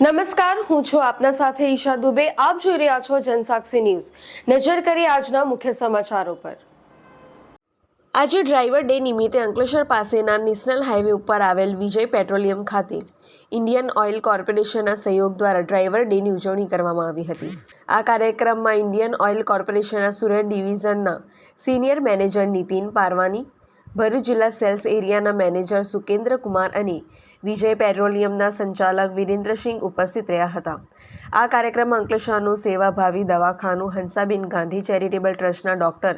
નમસ્કાર, હું છું આપના સાથે ઈશા દુબે. આપ જોઈ રહ્યા છો જનસાક્ષી ન્યૂઝ. નજર કરી આજના મુખ્ય સમાચારો પર. આજે ડ્રાઈવર ડે નિમિત્તે અંકલેશ્વર પાસેના નેશનલ હાઈવે ઉપર આવેલ વિજય પેટ્રોલિયમ ખાતે ઇન્ડિયન ઓઇલ કોર્પોરેશનના સહયોગ દ્વારા ડ્રાઈવર ડેની ઉજવણી કરવામાં આવી હતી. આ કાર્યક્રમમાં ઇન્ડિયન ઓઇલ કોર્પોરેશનના સુરત ડિવિઝનના સિનિયર મેનેજર નીતિન પારવાની ભરૂચ જિલ્લા સેલ્સ એરિયાના મેનેજર સુકેન્દ્ર કુમાર અને વિજય પેટ્રોલિયમના સંચાલક વિરેન્દ્રસિંહ ઉપસ્થિત રહ્યા હતા. આ કાર્યક્રમમાં અંકલેશ્વરનું સેવાભાવી દવાખાનું, હંસાબેન ગાંધી ચેરિટેબલ ટ્રસ્ટના ડોક્ટર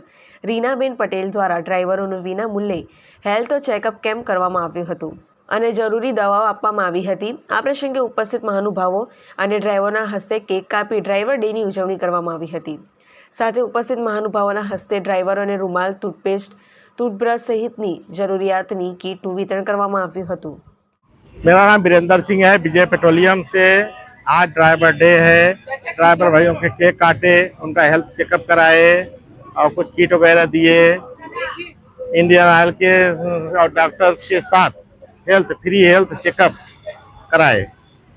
રીનાબેન પટેલ દ્વારા ડ્રાઈવરોનું વિના મૂલ્યે હેલ્થ ચેકઅપ કેમ્પ કરવામાં આવ્યું હતું અને જરૂરી દવાઓ આપવામાં આવી હતી. આ પ્રસંગે ઉપસ્થિત મહાનુભાવો અને ડ્રાઈવરના હસ્તે કેક કાપી ડ્રાઈવર ડેની ઉજવણી કરવામાં આવી હતી. સાથે ઉપસ્થિત મહાનુભાવોના હસ્તે ડ્રાઈવરોને રૂમાલ, ટૂથપેસ્ટ ટૂથબ્રશ સહિતની જરૂરિયાતની કીટનું વિતરણ કરવામાં આવ્યું હતું मेरा नाम वीरेंद्र सिंह है विजय पेट्रोलियम से आज ड्राइवर डे है ड्राइवर भाइयों के केक काटे उनका हेल्थ चेकअप कराए और कुछ किट वगैरह दिए इंडियन ऑयल के और डॉक्टर के साथ हेल्थ फ्री हेल्थ चेकअप कराए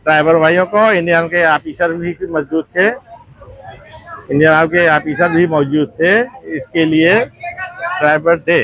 ड्राइवर भाइयों को इंडियन के ऑफिसर भी मौजूद थे इंडियन ऑयल के ऑफिसर भी मौजूद थे इसके लिए ड्राइवर डे